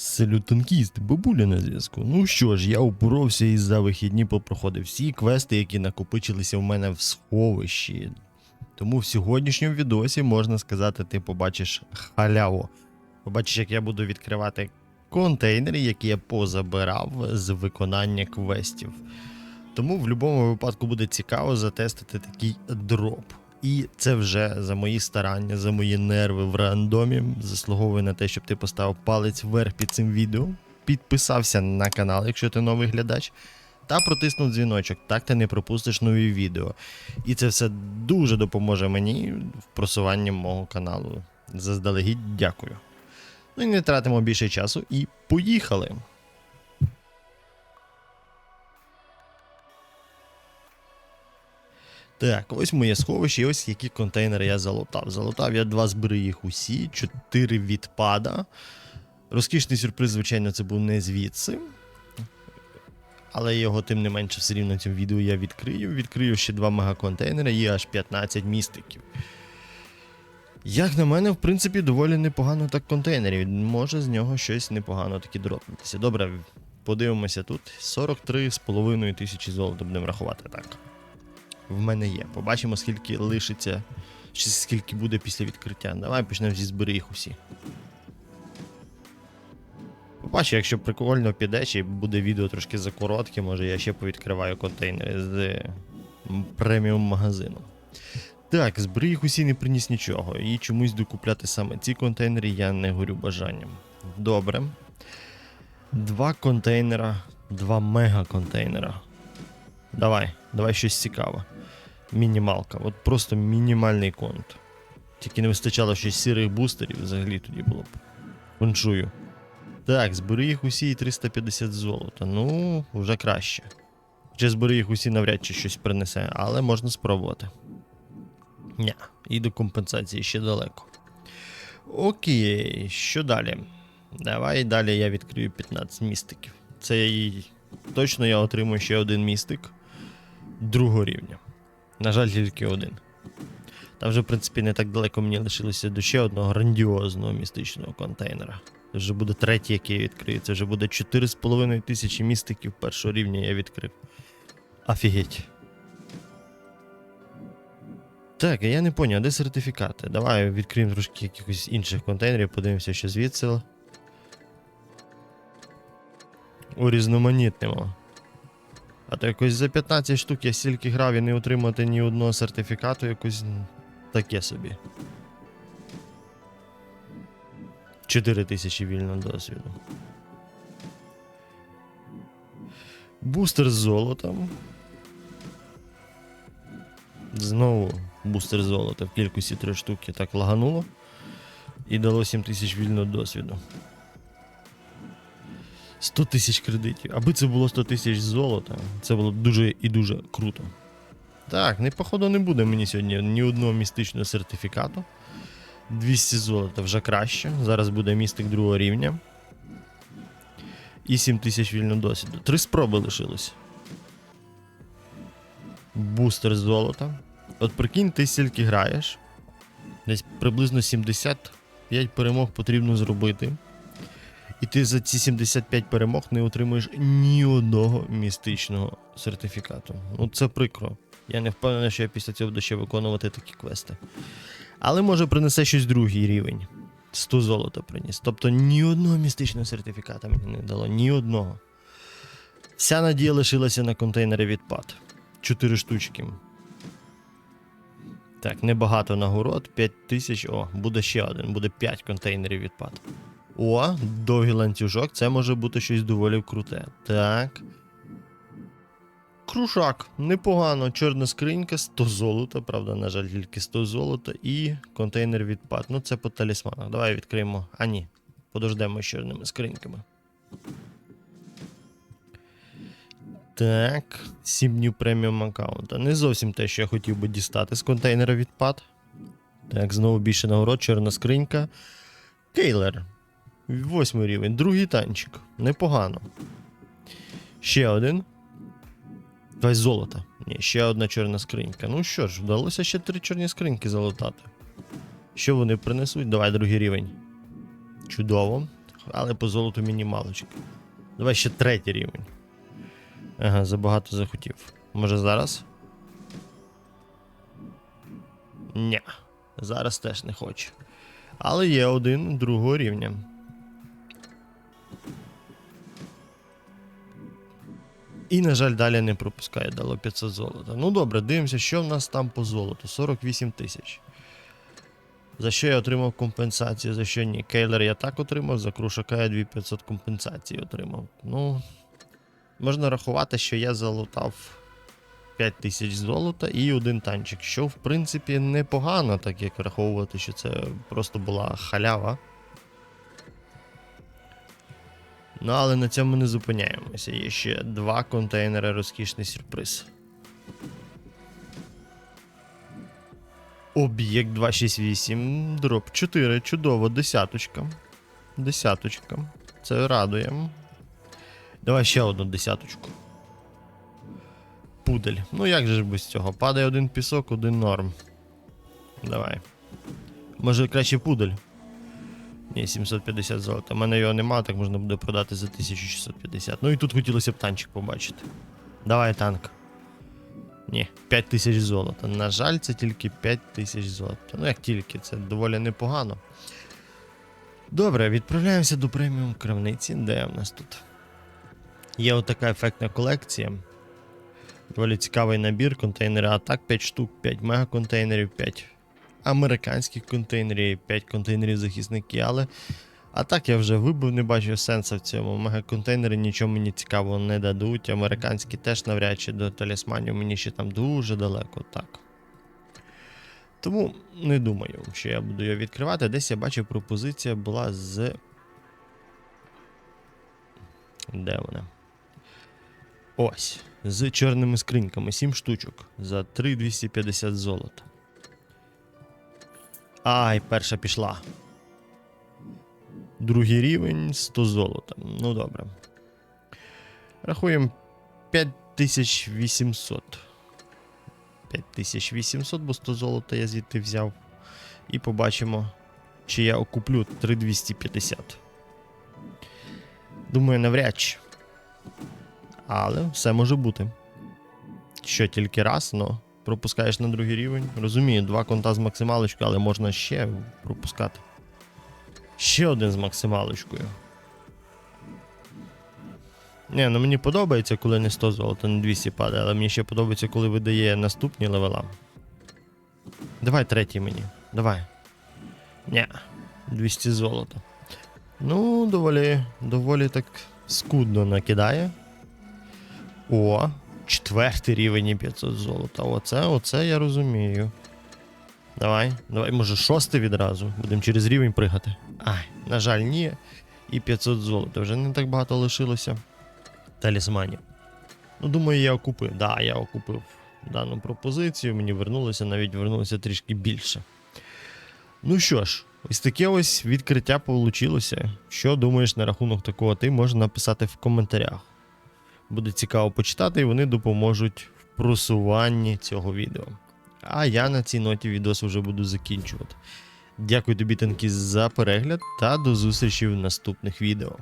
Селютонкіст, бабуля на зв'язку. Ну що ж, я упоровся і за вихідні попроходив всі квести, які накопичилися в мене в сховищі. Тому в сьогоднішньому відосі можна сказати, ти побачиш халяву. Побачиш, як я буду відкривати контейнери, які я позабирав з виконання квестів. Тому в будь-якому випадку буде цікаво затестити такий дроп. І це вже за мої старання, за мої нерви в рандомі. Заслуговує на те, щоб ти поставив палець вверх під цим відео, підписався на канал, якщо ти новий глядач, та протиснув дзвіночок. Так ти не пропустиш нові відео. І це все дуже допоможе мені в просуванні мого каналу. Заздалегідь дякую. Ну і не тратимо більше часу і поїхали. Так, ось моє сховище, і ось які контейнери я залутав. Залутав я два збери їх усі, чотири відпада. Розкішний сюрприз, звичайно, це був не звідси. Але його, тим не менше, все рівно цьому відео я відкрию. Відкрию ще два мегаконтейнери і аж 15 містиків. Як на мене, в принципі, доволі непогано так контейнерів. Може з нього щось непогано таки дропнутися. Добре, подивимося тут. 43,5 тисячі золота будемо рахувати так. В мене є. Побачимо, скільки лишиться, чи скільки буде після відкриття. Давай почнемо зі збери їх усі. Побачу, якщо прикольно піде, чи буде відео трошки закоротке, може я ще повідкриваю контейнери з преміум магазину. Так, збери їх усі не приніс нічого, і чомусь докупляти саме ці контейнери я не горю бажанням. Добре. Два контейнера, два мега-контейнера. Давай, давай щось цікаве. Мінімалка, от просто мінімальний конт. Тільки не вистачало щось сірих бустерів, взагалі тоді було б. Фуншую. Так, збери їх усі і 350 золота. Ну, вже краще. Хоча збери їх усі навряд чи щось принесе, але можна спробувати. Ня, і до компенсації ще далеко. Окей, що далі? Давай далі я відкрию 15 містиків. Це точно я отримую ще один містик другого рівня. На жаль, тільки один. Та вже, в принципі, не так далеко мені лишилося до ще одного грандіозного містичного контейнера. Це вже буде третій, який я відкрию. Це вже буде 4,5 тисячі містиків першого рівня я відкрив. Офігеть. Так, я не поняв, де сертифікати? Давай відкриємо трошки якихось інших контейнерів, подивимося, що звідси. Урізноманітнимо. А то якось за 15 штук я стільки грав і не отримати ні одного сертифікату, якось таке собі. 4 тисячі вільного досвіду. Бустер з золотом. Знову бустер золота в кількості 3 штуки так лагануло. І дало 7 тисяч вільного досвіду. 100 тисяч кредитів. Аби це було 100 тисяч золота, це було б дуже і дуже круто. Так, не походу не буде мені сьогодні ні одного містичного сертифікату. 200 золота вже краще. Зараз буде містик другого рівня. І 7 тисяч вільного досвіду. Три спроби лишилось. Бустер золота. От прикинь, ти стільки граєш. Десь приблизно 75 перемог потрібно зробити. І ти за ці 75 перемог не отримуєш ні одного містичного сертифікату. Ну це прикро. Я не впевнений, що я після цього буду ще виконувати такі квести. Але може принесе щось другий рівень. 100 золота приніс. Тобто ні одного містичного сертифіката мені не дало, ні одного. Вся надія лишилася на контейнери відпад. 4 штучки. Так, небагато нагород, 5 тисяч. О, буде ще один, буде 5 контейнерів відпад. О, довгий ланцюжок, це може бути щось доволі круте. Так. Крушак, непогано. Чорна скринька, 100 золота, правда, на жаль, тільки 100 золота і контейнер відпад. Ну, це по талісманах. Давай відкриємо. А ні. Подождемо з чорними скриньками. Так, 7 днів преміум аккаунта. Не зовсім те, що я хотів би дістати з контейнера відпад. Так, знову більше нагород, чорна скринька. Кейлер. Восьмий рівень. Другий танчик. Непогано. Ще один. Давай золота. Ні, ще одна чорна скринька. Ну що ж, вдалося ще три чорні скриньки залутати. Що вони принесуть? Давай другий рівень. Чудово. Але по золоту мінімалочка. Давай ще третій рівень. Ага, забагато захотів. Може зараз? Ні. Зараз теж не хочу. Але є один другого рівня. І, на жаль, далі не пропускає, дало 500 золота. Ну добре, дивимося, що в нас там по золоту. 48 тисяч. За що я отримав компенсацію, за що ні. Кейлер я так отримав, за крушака я 2500 компенсації отримав. Ну, можна рахувати, що я залутав 5000 золота і один танчик, що в принципі непогано, так як враховувати, що це просто була халява. Ну, але на цьому не зупиняємося. Є ще два контейнери розкішний сюрприз. Об'єкт 268, дроп 4, чудово, десяточка. Десяточка. Це радує. Давай ще одну десяточку. Пудель. Ну як же ж без цього? Падає один пісок, один норм. Давай. Може краще пудель. Ні, 750 золота. У мене його нема, так можна буде продати за 1650. Ну і тут хотілося б танчик побачити. Давай танк. Ні, 5000 золота. На жаль, це тільки 5000 золота. Ну як тільки, це доволі непогано. Добре, відправляємося до преміум крамниці. Де в нас тут? Є отака ефектна колекція. Доволі цікавий набір, контейнери атак 5 штук, 5 мегаконтейнерів, 5 американських контейнерів, 5 контейнерів захисники, але а так я вже вибив, не бачу сенсу в цьому. Мегаконтейнери нічого мені цікавого не дадуть. Американські теж навряд чи до талісманів мені ще там дуже далеко, так. Тому не думаю, що я буду його відкривати. Десь я бачив, пропозиція була з. Де вона? Ось. З чорними скриньками. 7 штучок. За 3250 золота. Ай, перша пішла. Другий рівень 100 золота. Ну добре. Рахуємо 5800. 5800, бо 100 золота я звідти взяв. І побачимо, чи я окуплю 3250. Думаю, навряд чи. Але все може бути. Що тільки раз, но пропускаєш на другий рівень. Розумію, два конта з максималочкою, але можна ще пропускати. Ще один з максималочкою. Ні, ну мені подобається, коли не 100 золота, не 200 падає, але мені ще подобається, коли видає наступні левела. Давай третій мені. Давай. Ні, 200 золота. Ну, доволі, доволі так скудно накидає. О, четвертий рівень і 500 золота. Оце, оце я розумію. Давай, давай, може, шостий відразу. Будемо через рівень пригати. Ай, на жаль, ні. І 500 золота. Вже не так багато лишилося. Талісманів. Ну, думаю, я окупив. Да, я окупив дану пропозицію. Мені вернулося, навіть вернулося трішки більше. Ну що ж, ось таке ось відкриття вийшло. Що думаєш на рахунок такого, ти можеш написати в коментарях. Буде цікаво почитати, і вони допоможуть в просуванні цього відео. А я на цій ноті відос вже буду закінчувати. Дякую тобі, Танкіст, за перегляд та до зустрічі в наступних відео.